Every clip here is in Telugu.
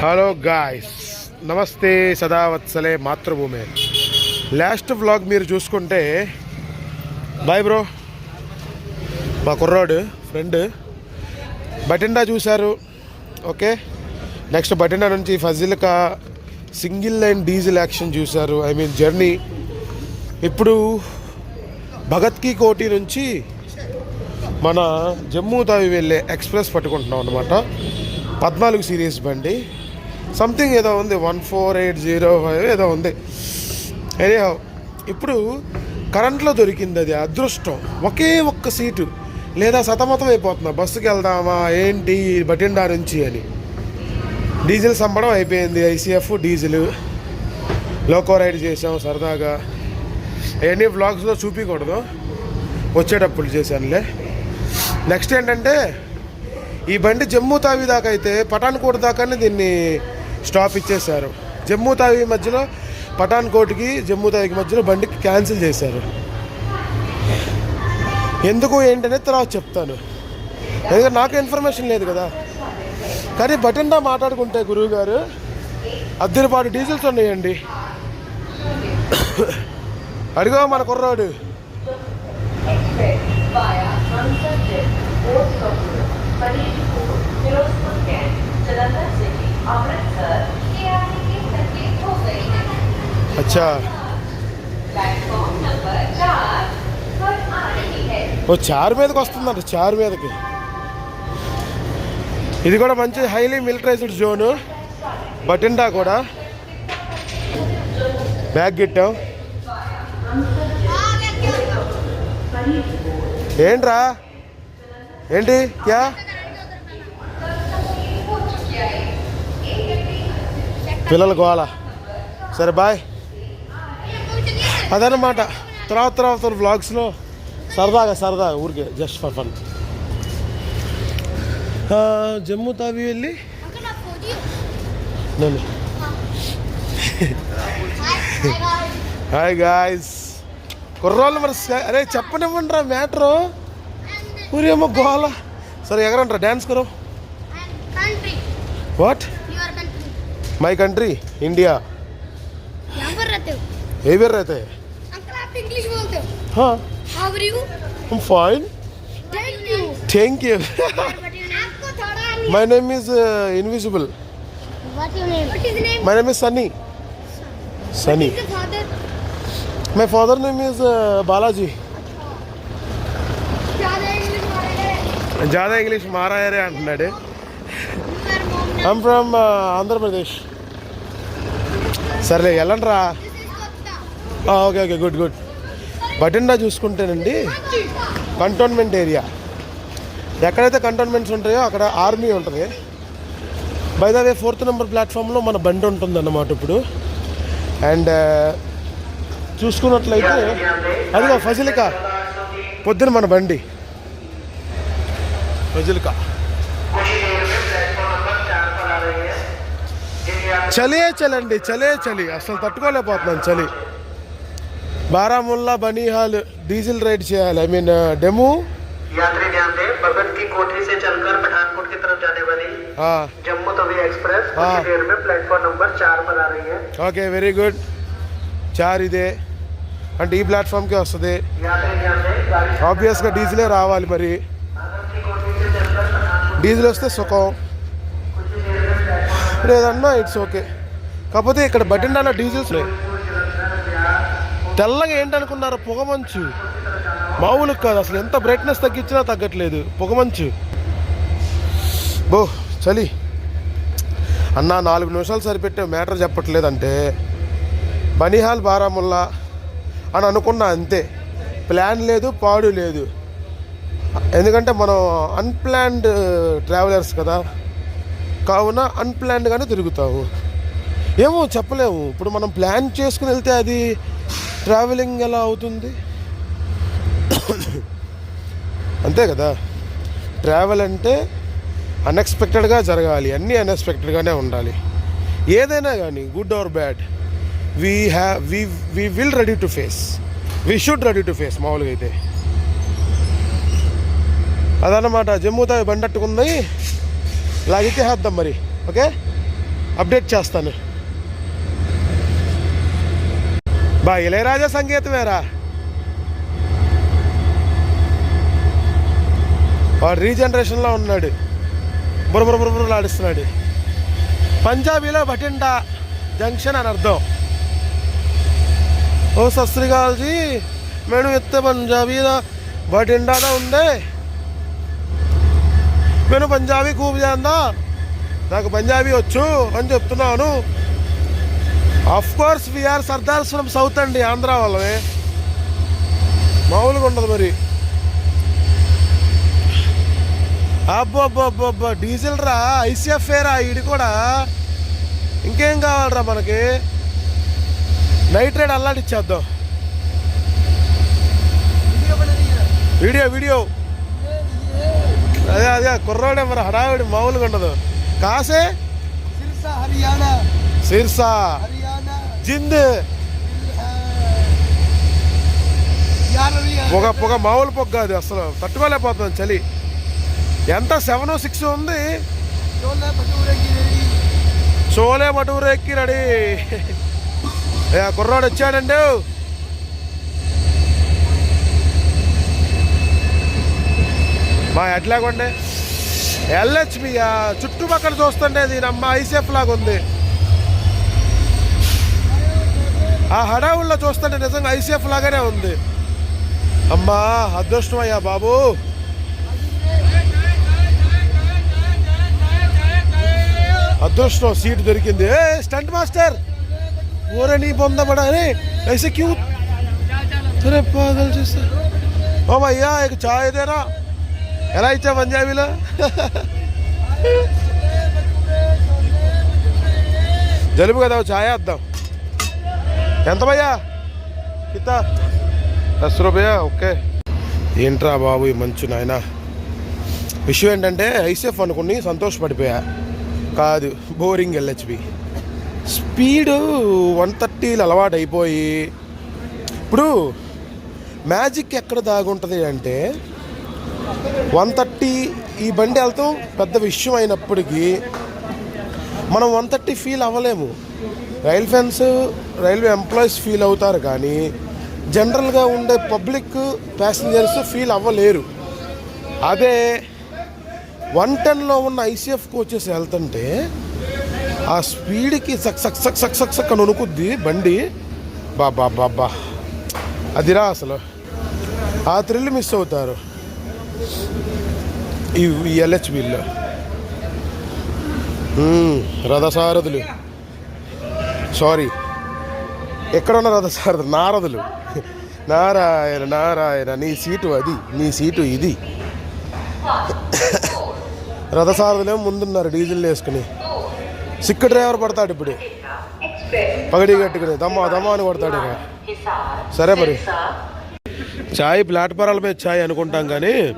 హలో గాయస్ నమస్తే సదావత్సలే మాతృభూమి. లాస్ట్ వ్లాగ్ మీరు చూసుకుంటే బాయ్ బ్రో మా కుర్రాడు ఫ్రెండ్ బటిండా చూశారు ఓకే నెక్స్ట్ బటిండా నుంచి Fazilka single line diesel action చూశారు. ఐ మీన్ జర్నీ ఇప్పుడు భగత్ కీ కోటి నుంచి మన జమ్మూ తావి వెళ్ళే ఎక్స్ప్రెస్ పట్టుకుంటున్నాం అనమాట పద్నాలుగు సిరీస్ బండి. సంథింగ్ ఏదో ఉంది. One four eight zero five ఏదో ఉంది. ఎనీహౌ ఇప్పుడు కరెంట్లో దొరికింది అది అదృష్టం. ఒకే ఒక్క సీటు. లేదా సతమతం అయిపోతున్నా. బస్సుకి వెళ్దామా? ఏంటి? బటిండా నుంచి అని. డీజిల్ సంబడం అయిపోయింది. ICF diesel. లోకో రైడ్ చేసాం సరదాగా. అవన్నీ బ్లాగ్స్లో చూపించకూడదు వచ్చేటప్పుడు చేశానులే. నెక్స్ట్ ఏంటంటే ఈ బండి జమ్మూ తావి దాకా అయితే పఠాన్కోట్ దాకానే దీన్ని స్టాప్ ఇచ్చేశారు. జమ్మూ తావి మధ్యలో పఠాన్కోట్కి జమ్మూ తావికి మధ్యలో బండికి క్యాన్సిల్ చేశారు. ఎందుకు ఏంటనేది తర్వాత చెప్తాను. ఎందుకంటే నాకు ఇన్ఫర్మేషన్ లేదు కదా. కానీ బటిండా మాట్లాడుకుంటే గురువు గారు అద్దరిపాటు డీజిల్స్ ఉన్నాయండి. అడిగో మన కుర్రాడు. via Sunset Port Road, Faridpur, Firozpur Kent, Jalandhar City, Amritsar, KRT की तकलीफ हो गई है అచ్చా प्लेटफॉर्म नंबर चार पर आ रही है ఓ చారు మీదకి వస్తుందంట చారు మీదకి ఇది కూడా మంచి హైలీ మిలిటరైజ్డ్ జోను బటిండా కూడా బ్యాగ్ గిట్టాం ఏంట్రా ఏంటి క్యా పిల్లల గోళ సరే బాయ్. అదనమాట తర్వాత తర్వాత వ్లాగ్స్లో సరదాగా సరదాగా ఊరికే just for fun Jammu Tawi వెళ్ళి. నేను. హాయ్ గాయస్ కుర్రోళ్ళు మరి అరే చెప్పనివ్వండి రా మ్యాటరు. ఊరేమో గోల. సరే ఎగరంటారా డ్యాన్స్ కరో. వాట్ माय कंट्री इंडिया यहाँ पर रहते हो? रहते हैं। अंकल आप इंग्लिश बोलते हो? How are you I am fine thank you thank you आपको थोड़ा my name is invisible what your name what is name my name is Sunny Sunny my father name is Balaji ज़्यादा इंग्लिश मारा है. रे अंटे ఐమ్ ఫ్రమ్ ఆంధ్రప్రదేశ్ సర్లే వెళ్ళండి రా okay okay good good. Bathinda చూసుకుంటేనండి cantonment area. ఎక్కడైతే కంటోన్మెంట్స్ ఉంటాయో అక్కడ ఆర్మీ ఉంటుంది. By the way fourth number ప్లాట్ఫామ్లో మన బండి ఉంటుంది అన్నమాట ఇప్పుడు. అండ్ uh, చూసుకున్నట్లయితే అదిగో ఫజిలిక. పొద్దున మన బండి. ఫజిలికా. చలే చలండి చలే చలి అసలు తట్టుకోలేకపోతున్నాను చలి బారాముల్లా బనీహాల్ డీజిల్ రైడ్ చేయాలి ఐ మీన్ డెమో यात्री ध्यान दें भगत की कोठी से चलकर पठानकोट की तरफ जाने वाली जम्मू तवी एक्सप्रेस कुछ हाँ। ही देर में प्लेटफॉर्म नंबर चार पर आ रही है ఓకే వెరీ గుడ్ చార్ ఇదే అంటే ఈ ప్లాట్ఫామ్కే వస్తుంది यात्री ध्यान दें गाड़ी ఆబ్వియస్గా డీజిలే రావాలి మరి भगत की कोठी से चलकर पठानकोट డీజిల్ వస్తే సుఖం లేదన్నా ఇట్స్ ఓకే కాకపోతే ఇక్కడ బటిండాలో డీజిల్స్ తెల్లగా ఏంటనుకున్నారు పొగమంచు మామూలు కాదు అసలు ఎంత బ్రైట్నెస్ తగ్గించినా తగ్గట్లేదు. పొగమంచు బో చలి. అన్న నాలుగు నిమిషాలు సరిపెట్టే మ్యాటర్ చెప్పట్లేదంటే. బనిహాల్ బారాముల్లా అని అనుకున్నా అంతే. ప్లాన్ లేదు పాడు లేదు. ఎందుకంటే మనం అన్ప్లాన్డ్ ట్రావెలర్స్ uh, కదా. కావున అన్ప్లాన్డ్గానే తిరుగుతాము ఏమో చెప్పలేము ఇప్పుడు మనం ప్లాన్ చేసుకుని వెళ్తే అది ట్రావెలింగ్ ఎలా అవుతుంది? అంతే కదా. ట్రావెల్ అంటే అన్ఎక్స్పెక్టెడ్గా జరగాలి. అన్నీ అన్ఎక్స్పెక్టెడ్గానే ఉండాలి. ఏదైనా కానీ good or bad we have we we will ready to face we should ready to face మామూలుగా అయితే. అదన్నమాట. జమ్ముతో బండట్టుకుంది. లాగితే చేద్దాం మరి ఓకే? అప్డేట్ చేస్తాను. బా ఇళయరాజా సంగీతమేరా వాడు రీజనరేషన్లో ఉన్నాడు. బురబుర బురబురలాడిస్తున్నాడు పంజాబీలో బఠిండా జంక్షన్ అని అర్థం. ఓ సత్రికాల్జీ మేడం ఎత్తే పంజాబీలో బటిండాలో ఉండే నేను పంజాబీ కూపు చేద్దా నాకు పంజాబీ వచ్చు అని చెప్తున్నాను. Of course we are Sardar from south అండి ఆంధ్ర వాళ్ళమే. మామూలుగా ఉండదు మరి. అబ్బో అబ్బో అబ్బో అబ్బో డీజిల్ రా ఐసీఎఫ్ఏ రా ఇది కూడా. ఇంకేం కావాలరా మనకి? నైట్రేట్ అల్లాడిచ్చేద్దాం. Video video. అదే అదే కుర్రాడే మరి హడావిడి మామూలుగా ఉండదు. కాసే? సిర్సా జింద్. పొగ పొగ మామూలు పొగ అది అసలు తట్టుకోలేకపోతుంది చలి. ఎంత? సెవెన్ సిక్స్ ఉంది. చోలే బటూరు రెడీ. కుర్రాడు వచ్చాడండి. మా ఎట్లాగండి ఎల్హెచ్బి చుట్టుపక్కల చూస్తుంటే దీని అమ్మ ఐసీఎఫ్ లాగా ఉంది. ఆ హడావుల్లో చూస్తుంటే నిజంగా ఐసీఎఫ్ లాగానే ఉంది. అమ్మా అదృష్టం అయ్యా బాబు. అదృష్టం సీట్ దొరికింది. ఏ స్టంట్ మాస్టర్! ఊరని పొందబడని ఐసీ క్యూ పాదలు చేస్తారు ఓ ఇక చాయ్ దేరా ఎలా ఇచ్చా పంజాబీలో? జలుబు కదా ఓ చాయ్ ఎంత భయ్యా? కిత్త. దస్ రూపాయ? ఓకే. ఏంట్రా బాబు ఈ మంచు నాయన? విషయం ఏంటంటే ఐసెఫ్ అనుకుని సంతోషపడిపోయా కాదు బోరింగ్ ఎల్హెచ్బి. స్పీడ్ వన్ థర్టీలు అలవాటు అయిపోయి ఇప్పుడు మ్యాజిక్ ఎక్కడ దాగుంటుంది అంటే వన్ థర్టీ ఈ బండి వెళ్తాం. పెద్ద విషయం అయినప్పటికీ మనం one thirty feel అవ్వలేము. Rail fans railway employees feel అవుతారు కానీ జనరల్గా ఉండే పబ్లిక్ ప్యాసింజర్స్ ఫీల్ అవ్వలేరు. అదే వన్ టెన్లో ఉన్న ఐసీఎఫ్ కోచెస్ వెళ్తుంటే ఆ స్పీడ్కి సక్ సక్ సక్ సక్ సక్ సక్ అని వణుకుద్ది బండి. బాబా బాబా అదిరా అసలు. ఆ థ్రిల్ మిస్ అవుతారు. ఈ ఈ ఎల్హెచ్బిల్లో రథసారథులు. సారీ ఎక్కడున్న రథసారథులు? నారదులు. నారాయణ నారాయణ నీ సీటు అది నీ సీటు ఇది. రథసారథులేమో ముందున్నారు డీజిల్ వేసుకుని. సిక్కు డ్రైవర్ పడతాడు ఇప్పుడు. పగడి కట్టుకుని దమ్మా దమ్మా అని కొడతాడు ఇక. సరే మరి. చాయ్ ప్లాట్ఫారాల మీద చాయ్ అనుకుంటాం కానీ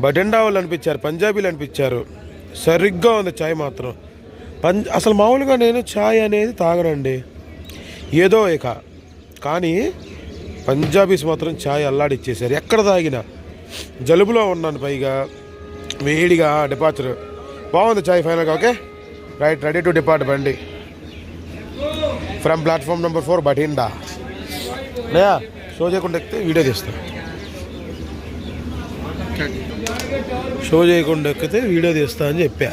బటెండా వాళ్ళు అనిపించారు పంజాబీలు అనిపించారు. సరిగ్గా ఉంది చాయ్ మాత్రం. పం అసలు మామూలుగా నేను చాయ్ అనేది తాగనండి. ఏదో ఇక. కానీ పంజాబీస్ మాత్రం చాయ్ అల్లాడిచ్చేసారు ఎక్కడ తాగినా. జలుబులో ఉన్నాను పైగా. వేడిగా డిపార్చర్. బాగుంది చాయ్ ఫైనల్గా okay? Right ready to depart బండి. From platform number four Bathinda Leah show చేయకుండా ఎక్కితే వీడియో తీస్తాం షో చేయకుండా ఎక్కితే వీడియో తీస్తా అని చెప్పా.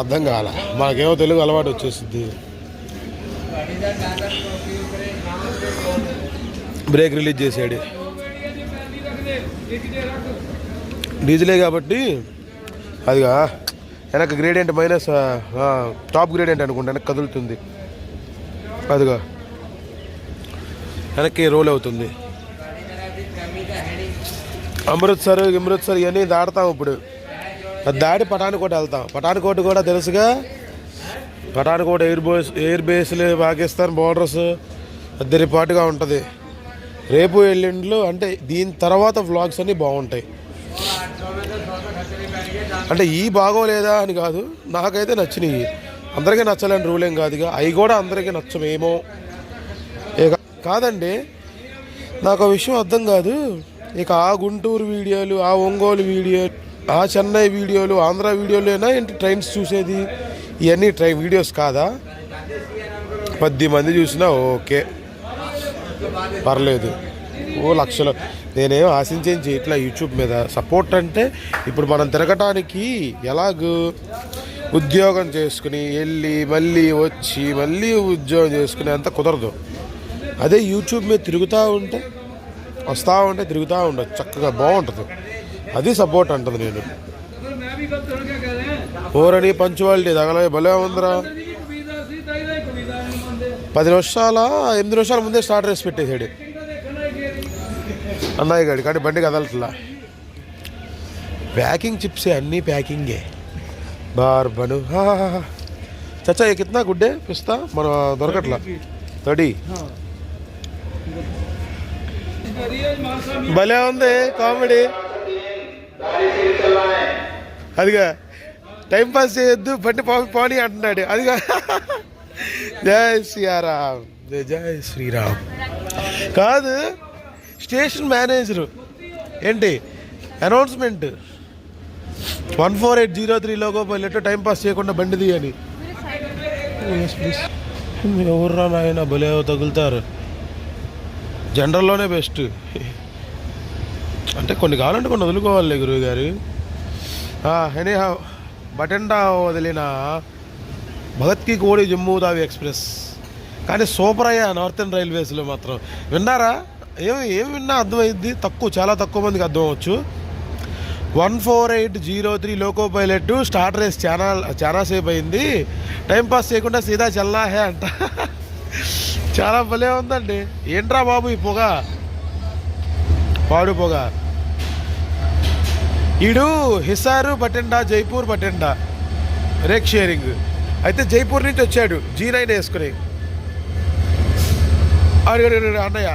అర్థం కాల. మాకేమో తెలుగు అలవాటు వచ్చేసింది బ్రేక్ రిలీజ్ చేసాడు. డీజిలే కాబట్టి అదిగా వెనక గ్రేడియంట్ మైనస్ టాప్ గ్రేడియంట్ అనుకుంటా వెనక్కి కదులుతుంది. అదిగా వెనక్కి రోల్ అవుతుంది. అమృత్సర్ అమృత్సర్ ఇవన్నీ దాడతాం ఇప్పుడు. దాడి పఠాన్కోట వెళ్తాం. పఠాన్కోట కూడా తెలుసుగా? పఠాన్కోట ఎయిర్ బేస్ ఎయిర్ బేస్లు పాకిస్తాన్ బోర్డర్స్ అద్దరిపాటుగా ఉంటుంది. రేపు ఎల్లుండ్లు అంటే దీని తర్వాత వ్లాగ్స్ అన్నీ బాగుంటాయి. అంటే ఈ బాగోలేదా అని కాదు నాకైతే నచ్చినాయి. అందరికీ నచ్చలేని రూలేం కాదు ఇక. అవి కూడా అందరికీ నచ్చమేమో. కాదండి నాకు ఆ విషయం అర్థం కాదు. ఇక ఆ గుంటూరు వీడియోలు ఆ ఒంగోలు వీడియో ఆ చెన్నై వీడియోలు ఆంధ్ర వీడియోలేనా ఏంటి ట్రైన్స్ చూసేది? ఇవన్నీ ట్రై వీడియోస్ కాదా? పది మంది చూసినా ఓకే. పర్లేదు. ఓ లక్షలు. నేనేం ఆశించేం ఇట్లా యూట్యూబ్ మీద సపోర్ట్ అంటే ఇప్పుడు మనం తిరగటానికి ఎలాగూ ఉద్యోగం చేసుకుని వెళ్ళి మళ్ళీ వచ్చి మళ్ళీ ఉద్యోగం చేసుకుని అంత కుదరదు. అదే యూట్యూబ్ మీద తిరుగుతూ ఉంటే వస్తూ ఉంటే తిరుగుతూ ఉండదు చక్కగా బాగుంటుంది. అది సపోర్ట్ అంటుంది నేను. ఓరని పంచువాలిటీ తగలే భలే ఉందిరా. పది నిమిషాల ఎనిమిది నిమిషాల ముందే స్టార్ట్ చేసి పెట్టేసాడు అన్నయ్య గాడి కానీ బండి కదలట్లా. ప్యాకింగ్ చిప్సే అన్నీ ప్యాకింగే. బార్ బను హా, హా, చచ్చా ఏ గుడ్డే? పిస్తా మన దొరకట్లా. తడి. భలే ఉంది కామెడీ. అదిగా టైం పాస్ చేయొద్దు బండి పోనీ అంటున్నాడు. అదిగా జై శ్రీరామ్ జై శ్రీరామ్. కాదు స్టేషన్ మేనేజరు. ఏంటి announcement. One four eight zero three logo వెళ్ళేట్టు టైం పాస్ చేయకుండా బండి తీయని ఎవరు నాయన భలే తగులుతారు. జనరల్లోనే బెస్ట్. అంటే కొన్ని కావాలంటే కొన్ని వదులుకోవాలి గురువు గారు. ఎనీ బటెండా వదిలిన భగత్కి కోడి జమ్మూ దావి ఎక్స్ప్రెస్. కానీ సూపర్ అయ్యా నార్థన్ రైల్వేస్లో మాత్రం. విన్నారా? ఏమి ఏమి విన్నా అర్థమైంది? తక్కువ చాలా తక్కువ మందికి అర్థం అవ్వచ్చు one four eight zero three loco pilot start race చాలా చాలాసేపు అయింది. టైంపాస్ చేయకుండా సీదా చల్లాహే అంట. చాలా భలే ఉందండి. ఏంట్రా బాబు ఈ పొగ? పాడు పొగ. ఈడు హిసారు బటెండా జైపూర్ బటెండా. Rake sharing. అయితే జైపూర్ నుంచి వచ్చాడు. జీ నైన్ వేసుకుని. అడిగాడు అన్నయ్య.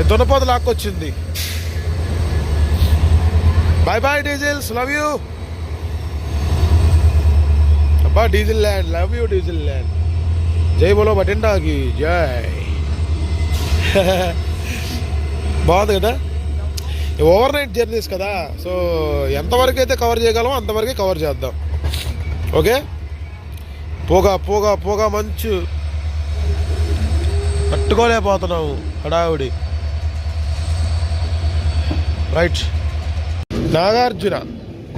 ఈ దున్నపోత లాక్కొచ్చింది. Bye bye diesels. Love you అబ్బా diesel land. Love you diesel land. జై బోలో బటెండాకి జై. బాగుంది కదా? ఓవర్ నైట్ జర్నీస్ కదా సో ఎంతవరకు అయితే కవర్ చేయగలమో అంతవరకే కవర్ చేద్దాం. ఓకే? పోగా పోగా పోగా మంచు. పట్టుకోలేకపోతున్నాము హడావుడి. రైట్. నాగార్జున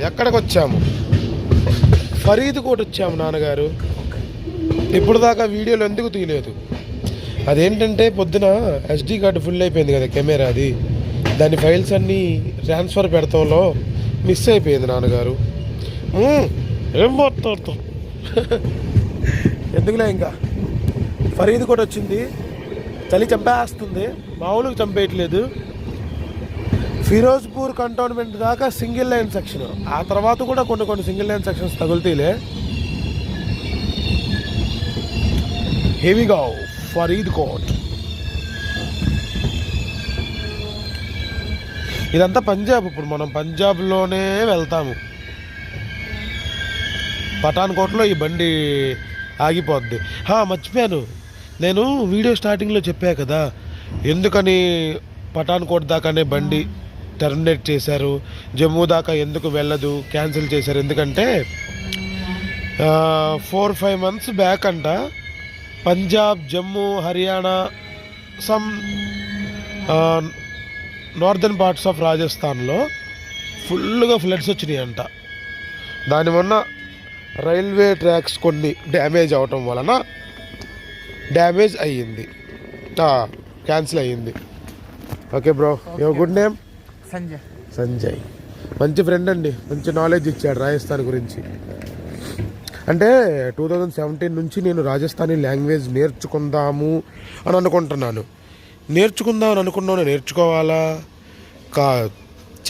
ఎక్కడికి వచ్చాము ఫరీద్ వచ్చాము నాన్నగారు. ఇప్పుడు దాకా వీడియోలు ఎందుకు తీయలేదు? అదేంటంటే పొద్దున ఎస్డి కార్డు ఫుల్ అయిపోయింది కదా కెమెరా అది దాని ఫైల్స్ అన్నీ ట్రాన్స్ఫర్ పెడతంలో మిస్ అయిపోయింది నాన్నగారు. ఏం మాట్లాడతాం? ఎందుకులే ఇంకా? ఫరీద్ కూడా వచ్చింది. చలి చంపేస్తుంది. మామూలుగా చంపేయట్లేదు. ఫిరోజ్పూర్ కంటోన్మెంట్ దాకా సింగిల్ లైన్ సెక్షన్ ఆ తర్వాత కూడా కొన్ని కొన్ని సింగిల్ లైన్ సెక్షన్స్ తగులుతీలే. హెవీగా ఫరీద్ కోట్ ఇదంతా పంజాబ్ ఇప్పుడు మనం పంజాబ్లోనే వెళ్తాము. పఠాన్కోట్లో ఈ బండి ఆగిపోద్ది. మర్చిపోయాను. నేను వీడియో స్టార్టింగ్లో చెప్పా కదా ఎందుకని పఠాన్కోట్ దాకానే బండి టర్మినేట్ చేశారు? జమ్మూ దాకా ఎందుకు వెళ్ళదు? క్యాన్సిల్ చేశారు? ఎందుకంటే ఫోర్ ఫైవ్ మంత్స్ బ్యాక్ అంట Punjab Jammu Haryana some northern parts of రాజస్థాన్లో ఫుల్గా ఫ్లడ్స్ వచ్చినాయి అంట దాని వల్ల రైల్వే ట్రాక్స్ కొన్ని డ్యామేజ్ అవటం వలన డ్యామేజ్ అయ్యింది. క్యాన్సిల్ అయ్యింది. Okay bro your good name? Sanjay. Sanjay. మంచి ఫ్రెండ్ అండి. మంచి నాలెడ్జ్ ఇచ్చాడు రాజస్థాన్ గురించి. అంటే టూ థౌజండ్ సెవెంటీన్ నుంచి నేను రాజస్థానీ లాంగ్వేజ్ నేర్చుకుందాము అని అనుకుంటున్నాను. నేర్చుకుందాం అని అనుకున్నాను నేర్చుకోవాలా? కా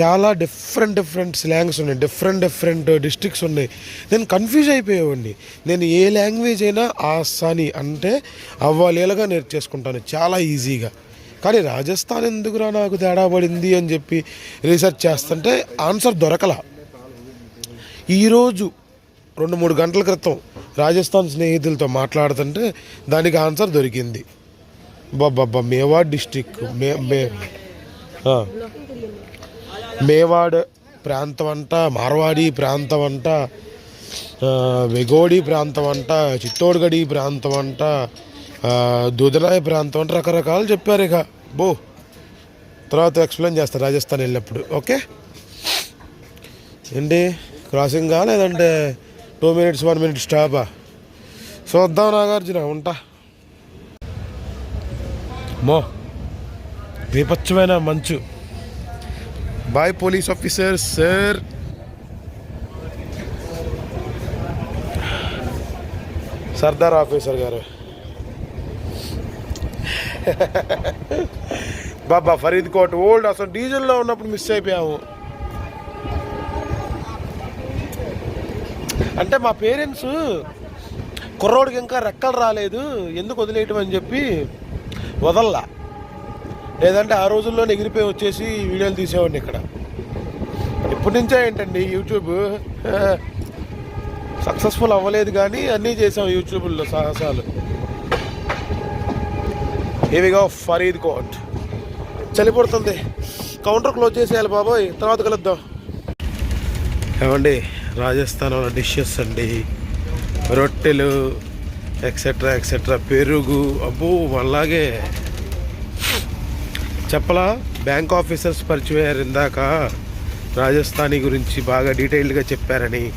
చాలా డిఫరెంట్ డిఫరెంట్ స్లాంగ్స్ ఉన్నాయి డిఫరెంట్ డిఫరెంట్ డిస్ట్రిక్ట్స్ ఉన్నాయి. నేను కన్ఫ్యూజ్ అయిపోయేవాడిని. నేను ఏ లాంగ్వేజ్ అయినా ఆసాని అంటే అవ్వాలేలుగా నేర్చేసుకుంటాను చాలా ఈజీగా. కానీ రాజస్థాన్ ఎందుకురా నాకు తేడా పడింది అని చెప్పి రీసెర్చ్ చేస్తుంటే ఆన్సర్ దొరకల. ఈరోజు రెండు మూడు గంటల క్రితం రాజస్థాన్ స్నేహితులతో మాట్లాడుతుంటే దానికి ఆన్సర్ దొరికింది. బాబా మేవాడ్ డిస్టిక్ మే మే మేవాడ్ ప్రాంతం అంట మార్వాడి ప్రాంతం అంట వెగోడి ప్రాంతం అంట చిత్తోడ్గడి ప్రాంతం అంట దుదనాయ ప్రాంతం అంట రకరకాలు చెప్పారు ఇక. బో తర్వాత ఎక్స్ప్లెయిన్ చేస్తారు రాజస్థాన్ వెళ్ళినప్పుడు ఓకే? ఏంటి క్రాసింగా లేదంటే టూ మినిట్స్ వన్ మినిట్ స్టాపా. చూద్దాం నాగార్జున ఉంటా. మో విపచ్చమైన మంచు. Bye police officer sir Sardar officer గారు. బాబా ఫరీద్ కోట్ ఓల్డ్ అసలు డీజిల్లో ఉన్నప్పుడు మిస్ అయిపోయాము. అంటే మా పేరెంట్స్ కుర్రోడికి ఇంకా రెక్కలు రాలేదు ఎందుకు వదిలేయటం అని చెప్పి వదల్లా. లేదంటే ఆ రోజుల్లో ఎగిరిపోయి వచ్చేసి వీడియోలు తీసేవాడిని ఇక్కడ. ఇప్పటి నుంచే ఏంటండి యూట్యూబ్? సక్సెస్ఫుల్ అవ్వలేదు కానీ అన్నీ చేసాం యూట్యూబ్లో సాహసాలు. ఏవిగా ఫరీద్ కోట్. చలిపడుతుంది కౌంటర్ క్లోజ్ చేసేయాలి బాబోయ్. తర్వాత కలుద్దాం. ఏమండి? రాజస్థాన్లో డిషెస్ అండి. రొట్టెలు ఎక్సెట్రా ఎక్సెట్రా పెరుగు అబ్బో అలాగే చెప్పలా? బ్యాంక్ ఆఫీసర్స్ పరిచయం అయ్యారు ఇందాక రాజస్థానీ గురించి బాగా డీటెయిల్డ్గా చెప్పారని.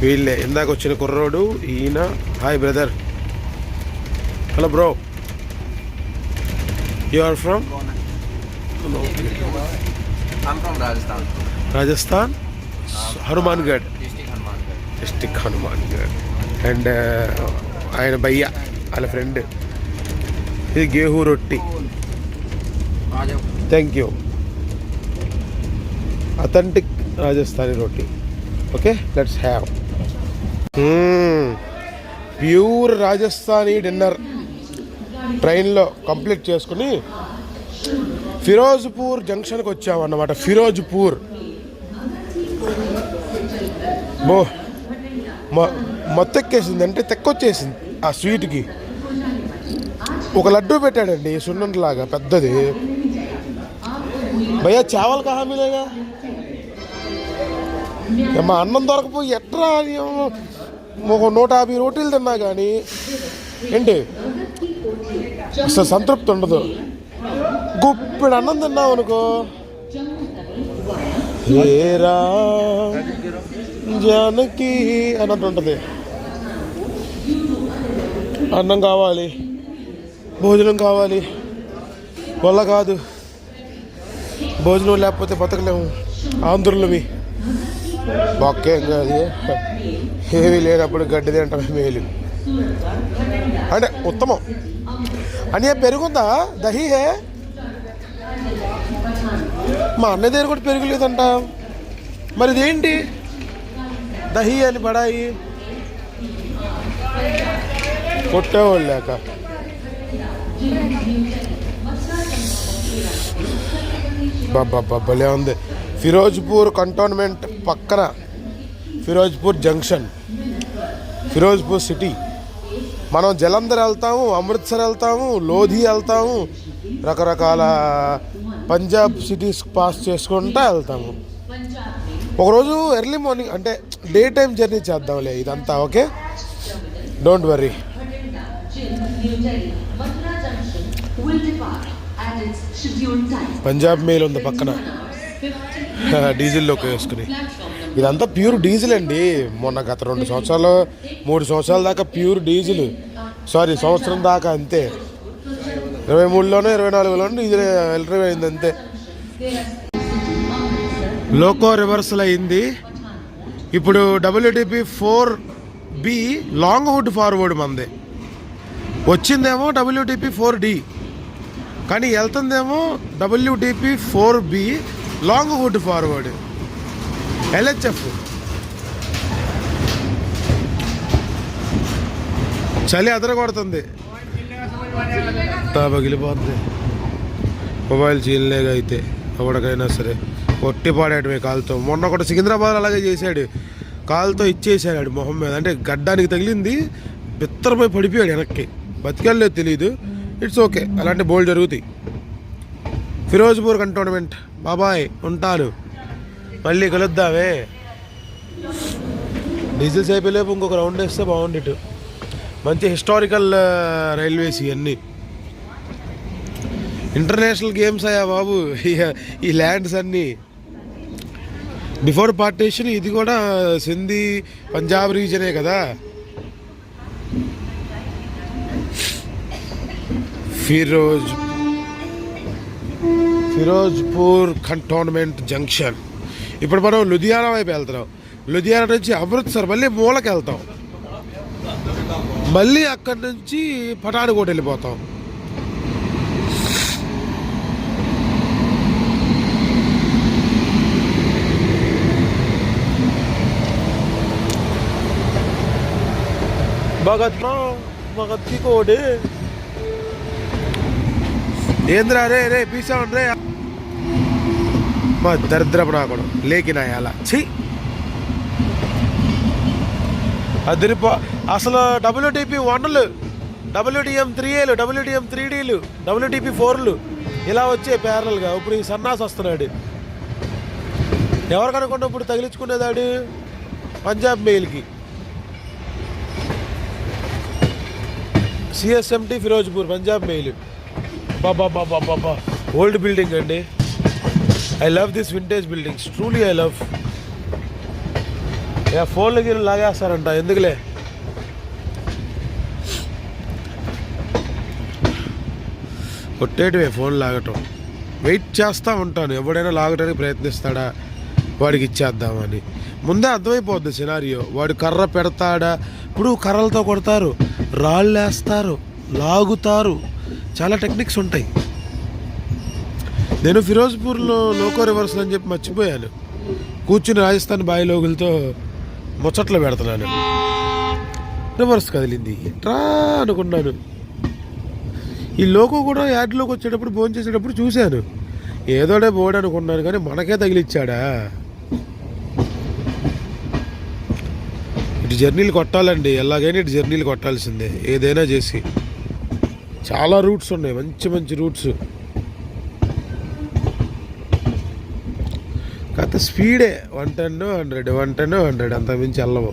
వీళ్ళే. ఇందాక వచ్చిన కుర్రోడు ఈయన. Hi brother. Hello bro. You are from Rajasthan, Rajasthan? Hanumangarh. District Hanumangarh. And ఆయన భయ్య వాళ్ళ ఫ్రెండ్. ఇది గేహూ రొట్టి. Thank you authentic Rajasthani roti okay let's have pure Rajasthani dinner ట్రైన్లో కంప్లీట్ చేసుకుని ఫిరోజ్పూర్ జంక్షన్కి వచ్చామన్నమాట. ఫిరోజ్పూర్ బో మొ- మొత్తెక్కేసింది అంటే తెక్కొచ్చేసింది ఆ స్వీట్కి. ఒక లడ్డు పెట్టాడండి సున్నుండలాగా పెద్దది. భయ్యా చేవల కహా మా అన్నం దొరకపోయి ఎట్రా ఏమో ఒక నూట యాభై రోటీలు తిన్నా కానీ ఏంటి? అసలు సంతృప్తి ఉండదు. గుప్పిడు అన్నం తిన్నావు అనుకో ఏరా జానకి అన్నట్టు ఉంటుంది అన్నం కావాలి భోజనం కావాలి వల్ల కాదు భోజనం లేకపోతే బతకలేము ఆంధ్రులవి బొక్కేం కాదు ఏమీ లేనప్పుడు గడ్డి తింటమే మేలు అంటే ఉత్తమం అని పెరుగుందా దహిహే మా అన్న దగ్గర కూడా పెరుగులేదంట మరి ఇదేంటి దహీ అని బడాయి కొట్టేవాళ్ళు లేక. బాబా భలే ఉంది. ఫిరోజ్పూర్ కంటోన్మెంట్ పక్కన ఫిరోజ్పూర్ జంక్షన్ ఫిరోజ్పూర్ సిటీ. మనం జలంధర్ వెళ్తాము అమృత్సర్ వెళ్తాము లోధి వెళ్తాము రకరకాల పంజాబ్ సిటీస్ పాస్ చేసుకుంటా వెళ్తాము. ఒకరోజు ఎర్లీ మార్నింగ్ అంటే డే టైం జర్నీ చేద్దాంలే ఇదంతా okay? Don't worry Punjab mail ఉంది పక్కన. డీజిల్లోకి వేసుకుని. ఇదంతా ప్యూర్ డీజిల్ అండి. మొన్న గత రెండు సంవత్సరాలు మూడు సంవత్సరాల దాకా ప్యూర్ డీజిల్. సారీ సంవత్సరం దాకా అంతే. ఇరవై మూడులోనో ఇరవై నాలుగులోనో డీజిల్ ఎలక్ట్రిక్ అయింది అంతే. లోకో రివర్సల్ అయింది. ఇప్పుడు WDP four B long hood forward మంది. వచ్చిందేమో డబ్ల్యూడిపి ఫోర్ డి. కానీ వెళ్తుందేమో WDP four B long hood forward. LHF. చలి అదరగొడుతుంది. తా పగిలిపోతుంది మొబైల్ చీలలేగా అయితే ఎవరికైనా సరే. కొట్టిపాడాడు మీ కాలుతో. మొన్న ఒకటి సికింద్రాబాద్ అలాగే చేశాడు. కాలుతో ఇచ్చేసాడు మొహం మీద. అంటే గడ్డానికి తగిలింది బిత్తరపోయి పడిపోయాడు వెనక్కి. బతికెళ్ళలేదు తెలియదు ఇట్స్ ఓకే అలాంటి బోల్ జరుగుతాయి. ఫిరోజ్పూర్ కంటోన్మెంట్. బాబాయ్ ఉంటాను మళ్ళీ కలుద్దామే. డీజిల్స్ అయిపోయేపు ఇంకొక రౌండ్ వేస్తే బాగుండేటు మంచి హిస్టారికల్ రైల్వేస్ ఇవన్నీ. ఇంటర్నేషనల్ గేమ్స్ అయ్యా బాబు. ఈ- ఈ ల్యాండ్స్ అన్నీ. బిఫోర్ పార్టీషన్ ఇది కూడా సింధీ పంజాబ్ రీజనే కదా? ఫిరోజ్ ఫిరోజ్పూర్ కంటోన్మెంట్ జంక్షన్ ఇప్పుడు మనం లుధియానా వైపు వెళ్తున్నాం. లుధియానా నుంచి అమృత్సర్ మళ్ళీ మూలకి వెళ్తాం. మళ్ళీ అక్కడి నుంచి పఠాన్కోట్ వెళ్ళిపోతాం. భగత్ భగత్కి కోడి. ఏంద్రా రే రే పీసా రే. మా దరిద్రపు నాకుడు లేకినాయాల ఛీ! అదిరిపో అసలు డబ్ల్యూటీపీ వన్లు డబ్ల్యూటీఎం త్రీ ఏలు డబ్ల్యూటీఎం త్రీ డీలు డబ్ల్యూటీపీ ఫోర్లు ఇలా వచ్చే ప్యారల్గా ఇప్పుడు ఈ సన్నాస్ వస్తున్నాడు. ఎవరు కనుకుండా ఇప్పుడు తగిలించుకునేదాడు? పంజాబ్ మెయిల్కి. CSMT Ferozepur Punjab mail. బాబా బాబా బాబా ఓల్డ్ బిల్డింగ్ అండి. I love this vintage buildings. Truly I love. ఇక ఫోన్లు గిన్నెలు లాగేస్తారంట ఎందుకులే? కొట్టేటివే ఫోన్ లాగటం. వెయిట్ చేస్తూ ఉంటాను ఎవడైనా లాగడానికి ప్రయత్నిస్తాడా? వాడికి ఇచ్చేద్దామని. ముందే అర్థమైపోద్ది సినారియో. వాడు కర్ర పెడతాడా? ఇప్పుడు కర్రలతో కొడతారు. రాళ్ళు వేస్తారు లాగుతారు. చాలా టెక్నిక్స్ ఉంటాయి. నేను ఫిరోజ్పూర్లో లోకో రివర్స్ అని చెప్పి మర్చిపోయాను. కూర్చుని రాజస్థాన్ బాయిలోగులతో ముచ్చట్లు పెడుతున్నాను. రివర్స్ కదిలింది. ఎట్రా అనుకున్నాను. ఈ లోకో కూడా యాడ్లోకి వచ్చేటప్పుడు భోజనం చేసేటప్పుడు చూశాను. ఏదోడే బోర్డు అనుకున్నాను కానీ మనకే తగిలిచ్చాడా? ఇటు జర్నీలు కొట్టాలండి. ఎలాగైనా ఇటు జర్నీలు కొట్టాల్సిందే. ఏదైనా చేసి. చాలా రూట్స్ ఉన్నాయి. మంచి మంచి రూట్స్. కాకపోతే స్పీడే one ten hundred one ten hundred అంత మించి వెళ్ళవు.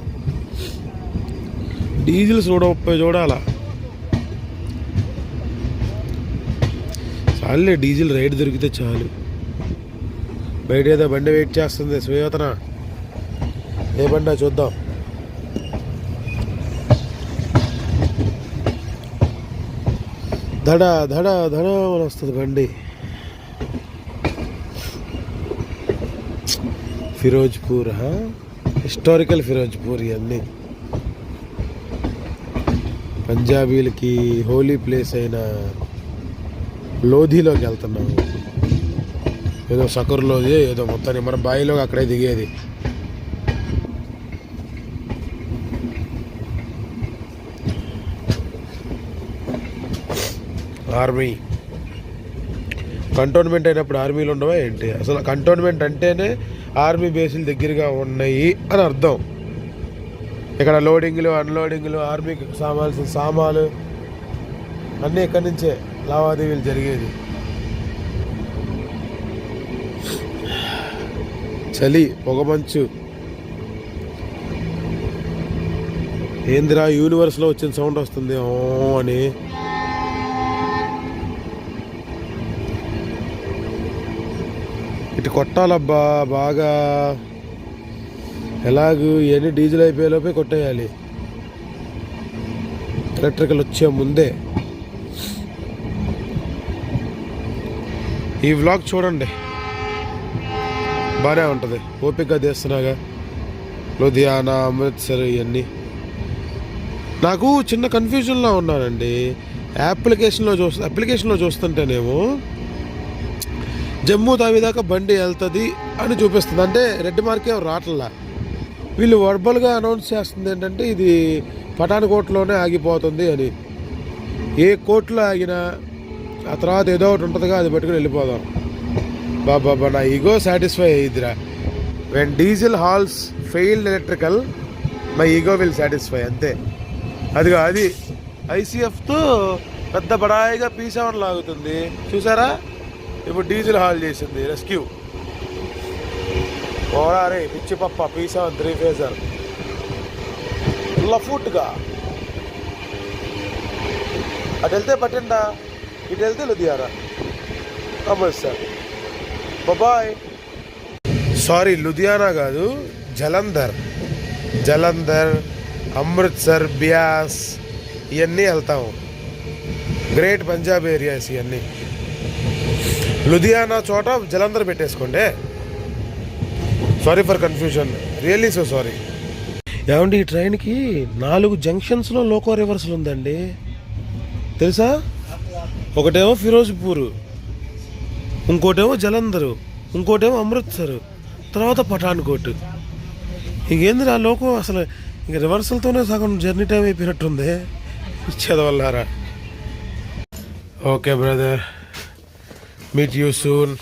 డీజిల్ చూడ ముప్పై చూడాలా చాలులే డీజిల్ రైడ్ దొరికితే చాలు. బయట ఏదో బండి వెయిట్ చేస్తుంది. శ్వేతన ఏ బండి చూద్దాం. దడ దడ దడ అని వస్తుంది బండి. ఫిరోజ్పూర్ హిస్టారికల్ ఫిరోజ్పూర్ ఇవన్నీ పంజాబీలకి హోలీ ప్లేస్ అయిన లోధిలోకి వెళ్తున్నాము ఏదో సకర్లోది ఏదో మొత్తాన్ని మన బాయిలో అక్కడే దిగేది. ఆర్మీ. కంటోన్మెంట్ అయినప్పుడు ఆర్మీలు ఉండవా ఏంటి? అసలు కంటోన్మెంట్ అంటేనే ఆర్మీ బేసులు దగ్గరగా ఉన్నాయి అని అర్థం. ఇక్కడ లోడింగ్లు అన్లోడింగ్లు ఆర్మీకి సామాల్సిన సామాలు అన్నీ ఇక్కడి నుంచే? లావాదేవీలు జరిగేది. చలి పొగమంచు ఏందిరా యూనివర్స్లో వచ్చిన సౌండ్ వస్తుంది ఓ అని కొట్టాలబ్బా బాగా. ఎలాగూ ఇవన్నీ డీజిల్ అయిపోయేలోపే కొట్టేయాలి. ఎలక్ట్రికల్ వచ్చే ముందే. ఈ వ్లాగ్ చూడండి. బాగానే ఉంటుంది. ఓపికగా తీస్తున్నాగా లుధియానా అమృత్సర్ ఇవన్నీ నాకు చిన్న కన్ఫ్యూజన్లో ఉన్నానండి. అప్లికేషన్లో చూస్తా అప్లికేషన్లో చూస్తుంటేనేమో జమ్మూ తావి దాకా బండి వెళ్తుంది అని చూపిస్తుంది. అంటే రెడ్ మార్కే ఏం రావట్లా వీళ్ళు వర్బల్గా అనౌన్స్ చేస్తుంది ఏంటంటే ఇది పఠాన్కోట్లోనే ఆగిపోతుంది అని. ఏ కోర్టులో ఆగినా ఆ తర్వాత ఏదో ఒకటి ఉంటుందిగా అది పెట్టుకుని వెళ్ళిపోదాం. బాబా నా ego satisfy అయ్యిద్దిరా. When diesel hauls failed electrical my ego will satisfy అంతే. అదిగా అది ఐసీఎఫ్తో పెద్ద బడాయిగా పీ సెవెన్ లాగుతుంది. చూసారా? ఇప్పుడు డీజిల్ హాల్ చేసింది రెస్క్యూ. ఓరా రే పిచ్చి పప్ప పీ సెవెన్ త్రీ ఫేజర్ లఫూట్గా అటు వెళ్తే బటిండా ఇటు వెళ్తే లుధియానా? అమృత్సర్ బాయ్ సారీ లుధియానా కాదు జలంధర్. జలంధర్ అమృత్సర్ బ్యాస్ ఇవన్నీ వెళ్తాము గ్రేట్ పంజాబ్ ఏరియాస్ ఇవన్నీ లుధియానా చోట జలంధర్ పెట్టేసుకోండి. Sorry for confusion really so sorry ఏమండి ఈ ట్రైన్కి నాలుగు జంక్షన్స్లో లోకో రివర్సల్ ఉందండి. తెలుసా? ఒకటేమో ఫిరోజ్పూర్ ఇంకోటేమో జలంధర్ ఇంకోటేమో అమృత్సర్ తర్వాత పఠాన్కోట్ ఇంకేంది ఆ లోకం? అసలు ఇంక రివర్సల్తోనే సగం జర్నీ టైం అయిపోయినట్టుంది. చదవల్లారా okay brother meet you soon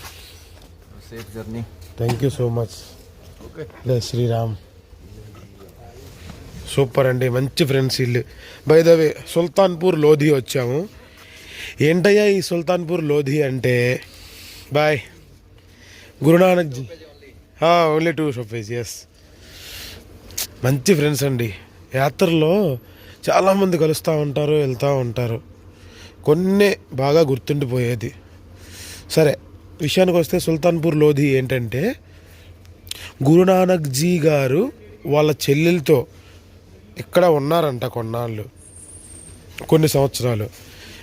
Safe journey. Thank you so much. జై శ్రీరామ్ సూపర్ అండి మంచి ఫ్రెండ్స్ ఇల్లు. By the way Sultanpur Lodhi వచ్చాము. ఏంటయ్యా ఈ సుల్తాన్పూర్ లోధి అంటే? బాయ్ గురునానక్ జీ. ఓన్లీ టూ షోఫేజ్ ఎస్ మంచి ఫ్రెండ్స్ అండి. యాత్రలో చాలామంది కలుస్తూ ఉంటారు వెళ్తూ ఉంటారు. కొన్నే బాగా గుర్తుండిపోయేది. సరే విషయానికి వస్తే సుల్తాన్పూర్ లోధి ఏంటంటే గురునానక్ జీ గారు వాళ్ళ చెల్లెలతో ఇక్కడ ఉన్నారంట కొన్నాళ్ళు? కొన్ని సంవత్సరాలు.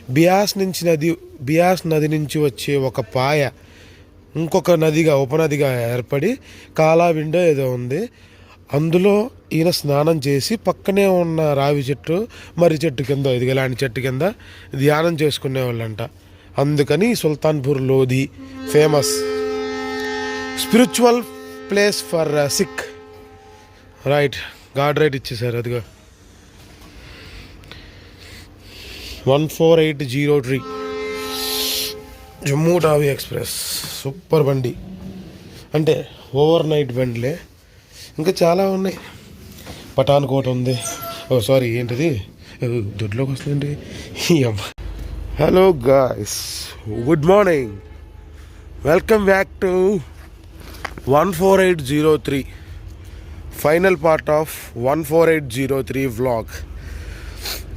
బియాస్ నుంచి నది బియాస్ నది నుంచి వచ్చే ఒక పాయ ఇంకొక నదిగా ఉపనదిగా ఏర్పడి కాలా విండో ఏదో ఉంది. అందులో ఈయన స్నానం చేసి పక్కనే ఉన్న రావి చెట్టు మర్రి చెట్టు కింద ఇది ఇలాంటి చెట్టు కింద ధ్యానం చేసుకునేవాళ్ళంట. అందుకని Sultanpur Lodhi famous. Spiritual place for uh, Sikh right god right ఇచ్చేసారు అదిగా. One four eight zero three. Jammu Tawi express. Super బండి. అంటే ఓవర్ నైట్ బండిలే. ఇంకా చాలా ఉన్నాయి. పఠాన్ కోట ఉంది. ఓ సారీ ఏంటిది? దొడ్లోకి వస్తుందండి. ఈ అమ్మ. Hello guys good morning welcome back to one four eight zero three final part of one four eight zero three vlog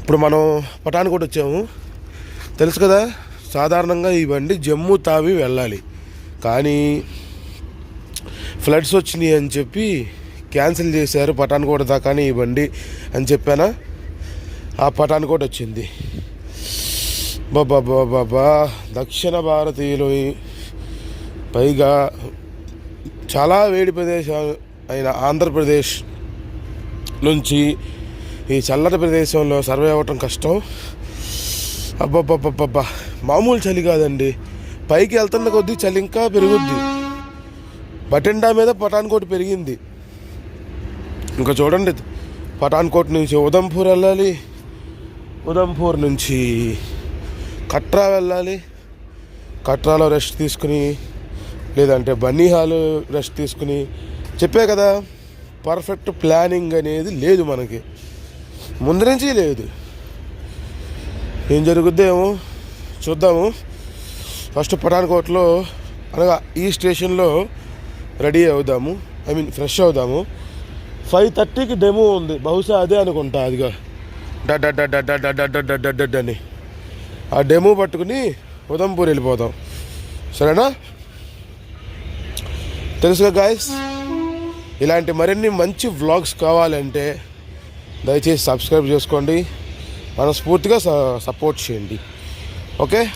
ఇప్పుడు మనం పఠాన్కోట్ వచ్చాము. తెలుసు కదా? సాధారణంగా ఈ బండి జమ్మూ తావి వెళ్ళాలి. కానీ ఫ్లడ్స్ వచ్చినాయి అని చెప్పి క్యాన్సిల్ చేశారు పఠాన్కోట్ దాకానే ఈ బండి అని చెప్పానా? ఆ పఠాన్కోట్ వచ్చింది. బాబా దక్షిణ భారతీయులు పైగా చాలా వేడి ప్రదేశాలు అయిన ఆంధ్రప్రదేశ్ నుంచి ఈ చల్లటి ప్రదేశంలో సర్వే అవ్వటం కష్టం. అబ్బబ్బబ్బబ్బబ్బా. మామూలు చలి కాదండి. పైకి వెళ్తున్న కొద్దీ చలి ఇంకా పెరుగుద్ది. బటెండా మీద పఠాన్కోట్ పెరిగింది. ఇంకా చూడండి పఠాన్కోట్ నుంచి ఉదంపూర్ వెళ్ళాలి. ఉదంపూర్ నుంచి కట్రా వెళ్ళాలి కట్రాలో రెస్ట్ తీసుకుని లేదంటే బన్నీ హాల్ రెస్ట్ తీసుకుని చెప్పే కదా పర్ఫెక్ట్ ప్లానింగ్ అనేది లేదు మనకి ముందు నుంచి లేదు ఏం జరుగుద్దేమో చూద్దాము ఫస్ట్ పఠాన్కోట్లో అనగా ఈ స్టేషన్లో రెడీ అవుదాము ఐ మీన్ ఫ్రెష్ అవుదాము ఫైవ్ థర్టీకి డెమో ఉంది బహుశా అదే అనుకుంటా అదిగా డడ్ అని ఆ డెమో పట్టుకుని ఉదంపూర్ వెళ్ళిపోదాం సరేనా? తెలుసుగా గాయస్ ఇలాంటి మరిన్ని మంచి వ్లాగ్స్ కావాలంటే దయచేసి సబ్స్క్రైబ్ చేసుకోండి. మనస్ఫూర్తిగా స- సపోర్ట్ చేయండి. ఓకే?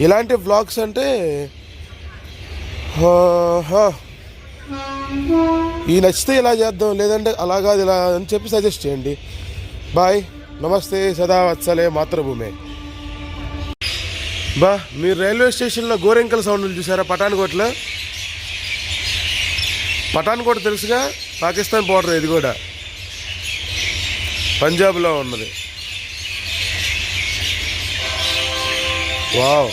ఇలాంటి వ్లాగ్స్ అంటే ఈ నచ్చితే ఇలా చేద్దాం లేదంటే అలా కాదు ఇలా అని చెప్పి సజెస్ట్ చేయండి. బాయ్ నమస్తే సదా వత్సలే మాతృభూమే. బా మీరు రైల్వే స్టేషన్లో గోరెంకల సౌండ్లు చూసారా? పఠాన్కోట్లో పఠాన్కోట తెలుసుగా? పాకిస్తాన్ బోర్డర్ ఇది కూడా. పంజాబ్లో ఉన్నది. వావ్.